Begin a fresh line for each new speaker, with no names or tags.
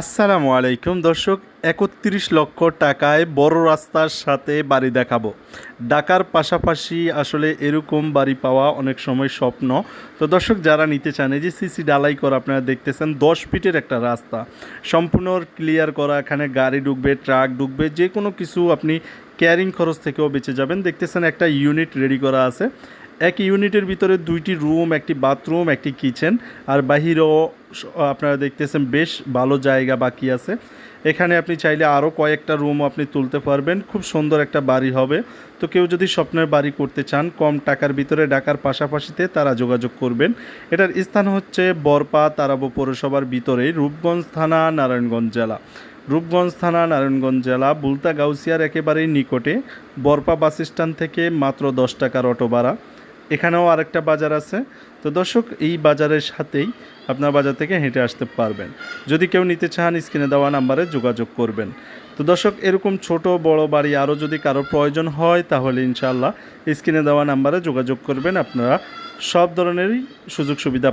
আসসালামু আলাইকুম। দর্শক, একত্রিশ লক্ষ টাকায় বড় রাস্তার সাথে বাড়ি দেখাবো। ঢাকার পাশাপাশি আসলে এরকম বাড়ি পাওয়া অনেক সময় স্বপ্ন। তো দর্শক, যারা নিতে চান, এই যে সিসি ডালাই করা আপনারা দেখতেছেন, দশ ফিটের একটা রাস্তা। সম্পূর্ণ ক্লিয়ার করা, এখানে গাড়ি ঢুকবে ট্রাক ঢুকবে যে কোনো কিছু আপনি ক্যারিং খরচ থেকেও বেঁচে যাবেন। দেখতেছেন একটা ইউনিট রেডি করা আছে। এক ইউনিটের ভিতরে দুইটি রুম, একটি বাথরুম, একটি কিচেন। আর বাহিরেও আপনারা দেখতেছেন বেশ ভালো জায়গা বাকি আছে। এখানে আপনি চাইলে আরও কয়েকটা রুম আপনি তুলতে পারবেন। খুব সুন্দর একটা বাড়ি হবে। তো কেউ যদি স্বপ্নের বাড়ি করতে চান, কম টাকার ভিতরে ঢাকার পাশাপাশিতে তারা যোগাযোগ করবেন। এটার স্থান হচ্ছে বরপা তারাবো পৌরসভার ভিতরেই রূপগঞ্জ থানা, নারায়ণগঞ্জ জেলা। রূপগঞ্জ থানা, নারায়ণগঞ্জ জেলা বুলতা গাউসিয়ার একেবারেই নিকটে। বরপা বাস স্ট্যান্ড থেকে মাত্র দশ টাকার অটো ভাড়া। এখানেও আরেকটা বাজার আছে। তো দর্শক, এই বাজারের সাথেই আপনার বাজার থেকে হেঁটে আসতে পারবেন। যদি কেউ নিতে চান, স্ক্রিনে দেওয়া নাম্বারে যোগাযোগ করবেন। তো দর্শক, এরকম ছোট, বড় বাড়ি আরও যদি কারও প্রয়োজন হয়, তাহলে ইনশাআল্লাহ স্ক্রিনে দেওয়া নাম্বারে যোগাযোগ করবেন। আপনারা সব ধরনেরই সুযোগ সুবিধা।